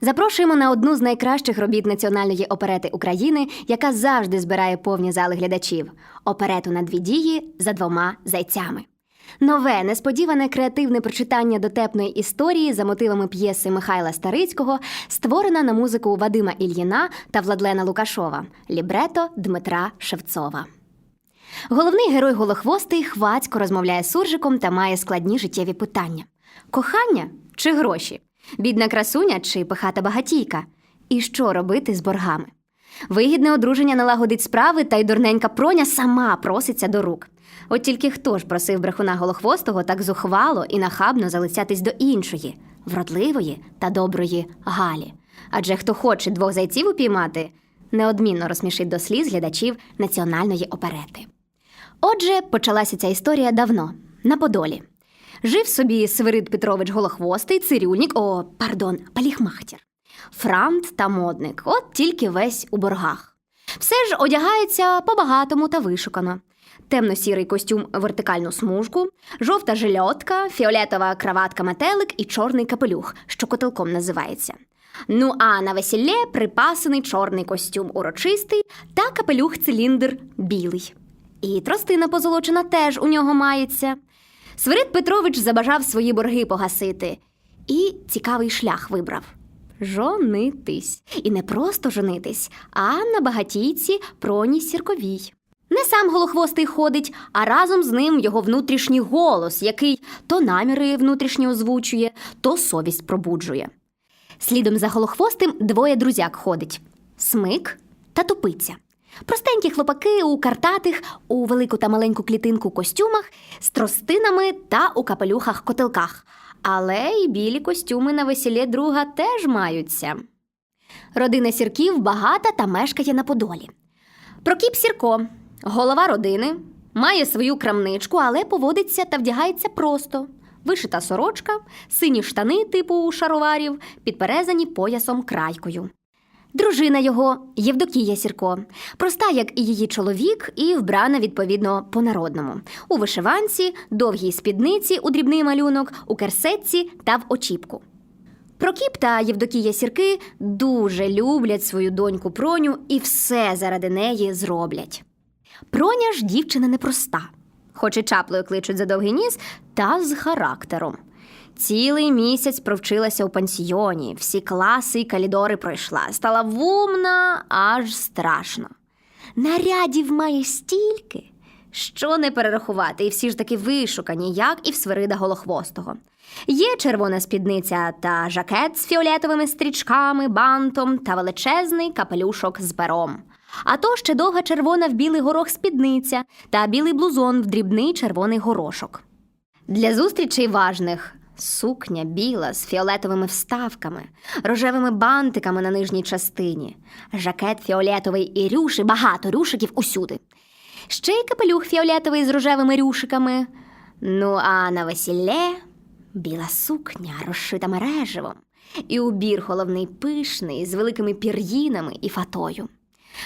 Запрошуємо на одну з найкращих робіт національної оперети України, яка завжди збирає повні зали глядачів оперету на дві дії за двома зайцями. Нове, несподіване креативне прочитання дотепної історії за мотивами п'єси Михайла Старицького створена на музику Вадима Ільїна та Владлена Лукашова, лібрето Дмитра Шевцова. Головний герой Голохвостий хвацько розмовляє з суржиком та має складні життєві питання: кохання чи гроші, бідна красуня чи пихата багатійка? І що робити з боргами? Вигідне одруження налагодить справи, та й дурненька проня сама проситься до рук. От тільки хто ж просив брехуна Голохвостого так зухвало і нахабно залицятись до іншої, вродливої та доброї Галі. Адже хто хоче двох зайців упіймати, неодмінно розсмішить до сліз глядачів національної оперети. Отже, почалася ця історія давно, на Подолі. Жив собі Свирид Петрович Голохвостий, цирюльник, о, пардон, паліхмахтір, франт та модник, от тільки весь у боргах. Все ж одягається по-багатому та вишукано. Темно-сірий костюм вертикальну смужку, жовта жильотка, фіолетова краватка метелик і чорний капелюх, що котелком називається. Ну а на весіллє припасений чорний костюм урочистий та капелюх-циліндр білий. І тростина позолочена теж у нього мається. Свирид Петрович забажав свої борги погасити і цікавий шлях вибрав жонитись. І не просто жонитись, а на багатійці проні сірковій. Не сам голохвостий ходить, а разом з ним його внутрішній голос, який то наміри внутрішні озвучує, то совість пробуджує. Слідом за голохвостим двоє друзяк ходить смик та тупиця. Простенькі хлопаки у картатих, у велику та маленьку клітинку костюмах, з тростинами та у капелюхах-котелках. Але й білі костюми на весіллі друга теж маються. Родина сірків багата та мешкає на Подолі. Прокіп Сірко, голова родини, має свою крамничку, але поводиться та вдягається просто. Вишита сорочка, сині штани типу шароварів, підперезані поясом крайкою. Дружина його Євдокія Сірко, проста, як і її чоловік, і вбрана відповідно по-народному. У вишиванці, довгій спідниці у дрібний малюнок, у керсетці та в очіпку. Прокіп та Євдокія Сірки дуже люблять свою доньку Проню і все заради неї зроблять. Проня ж дівчина непроста, хоч і чаплою кличуть за довгий ніс, та з характером. Цілий місяць провчилася у пансіоні, всі класи й калідори пройшла, стала вумна, аж страшно. Нарядів має стільки, що не перерахувати, і всі ж таки вишукані, як і в Свирида Голохвостого. Є червона спідниця та жакет з фіолетовими стрічками, бантом та величезний капелюшок з пером. А то ще довга червона в білий горох спідниця та білий блузон в дрібний червоний горошок. Для зустрічей важних сукня біла з фіолетовими вставками, рожевими бантиками на нижній частині, жакет фіолетовий і рюши, багато рюшиків усюди. Ще й капелюх фіолетовий з рожевими рюшиками. Ну, а на весілле біла сукня, розшита мереживом, і убір головний пишний з великими пір'їнами і фатою.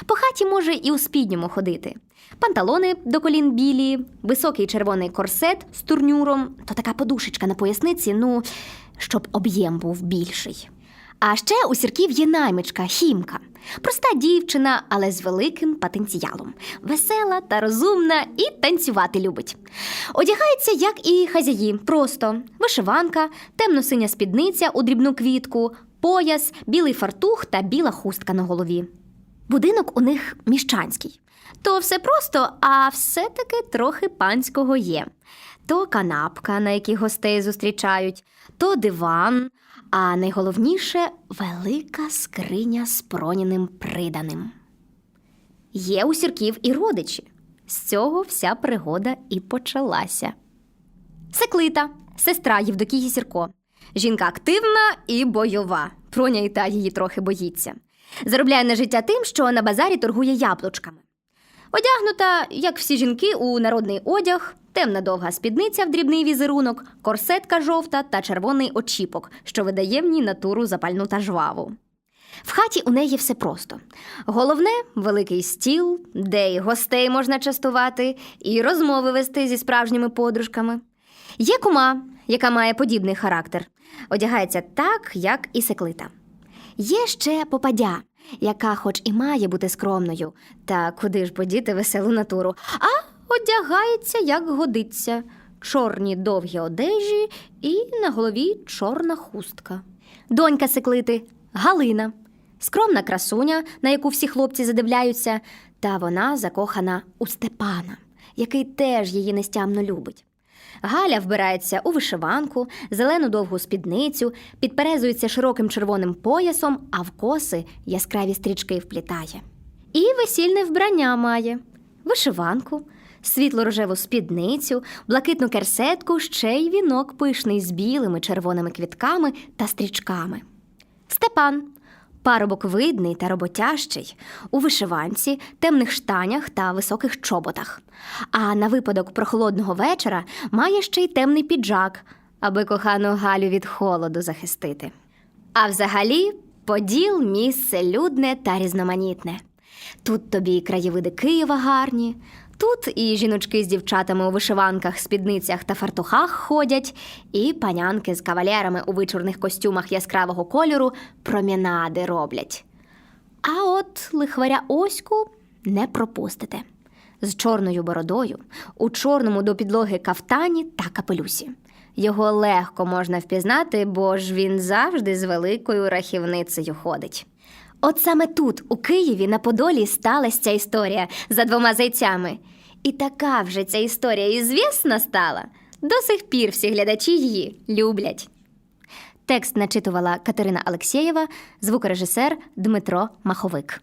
По хаті може і у спідньому ходити. Панталони до колін білі, високий червоний корсет з турнюром, то така подушечка на поясниці, ну, щоб об'єм був більший. А ще у сірків є наймичка, хімка. Проста дівчина, але з великим потенціалом. Весела та розумна і танцювати любить. Одягається, як і хазяї, просто вишиванка, темно-синя спідниця у дрібну квітку, пояс, білий фартух та біла хустка на голові. Будинок у них міщанський. То все просто, а все-таки трохи панського є. То канапка, на якій гостей зустрічають, то диван, а найголовніше велика скриня з проняним приданим. Є у сірків і родичі. З цього вся пригода і почалася. Секлита, сестра Євдокії Сірко. Жінка активна і бойова. Проня і та її трохи боїться. Заробляє на життя тим, що на базарі торгує яблучками. Одягнута, як всі жінки, у народний одяг, темна довга спідниця в дрібний візерунок, корсетка жовта та червоний очіпок, що видає в ній натуру запальну та жваву. В хаті у неї все просто. Головне великий стіл, де й гостей можна частувати, і розмови вести зі справжніми подружками. Є кума, яка має подібний характер, одягається так, як і секлита. Є ще попадя, яка, хоч і має бути скромною, та куди ж подіти веселу натуру, а одягається, як годиться. Чорні довгі одежі і на голові чорна хустка. Донька секлити Галина, скромна красуня, на яку всі хлопці задивляються, та вона закохана у Степана, який теж її нестямно любить. Галя вбирається у вишиванку, зелену довгу спідницю, підперезується широким червоним поясом, а в коси яскраві стрічки вплітає. І весільне вбрання має вишиванку, світло-рожеву спідницю, блакитну керсетку, ще й вінок пишний з білими червоними квітками та стрічками. Степан парубок видний та роботящий, у вишиванці, темних штанях та високих чоботах. А на випадок прохолодного вечора має ще й темний піджак, аби кохану Галю від холоду захистити. А взагалі, поділ місце людне та різноманітне. Тут тобі і краєвиди Києва гарні, тут і жіночки з дівчатами у вишиванках, спідницях та фартухах ходять, і панянки з кавалерами у вичорних костюмах яскравого кольору промінади роблять. А от лихваря Оську не пропустите. З чорною бородою, у чорному до підлоги кафтані та капелюсі. Його легко можна впізнати, бо ж він завжди з великою рахівницею ходить. От саме тут, у Києві, на Подолі, сталася ця історія за двома зайцями. І така вже ця історія ізвісна стала. До сих пір всі глядачі її люблять. Текст начитувала Катерина Алексєєва, звукорежисер Дмитро Маховик.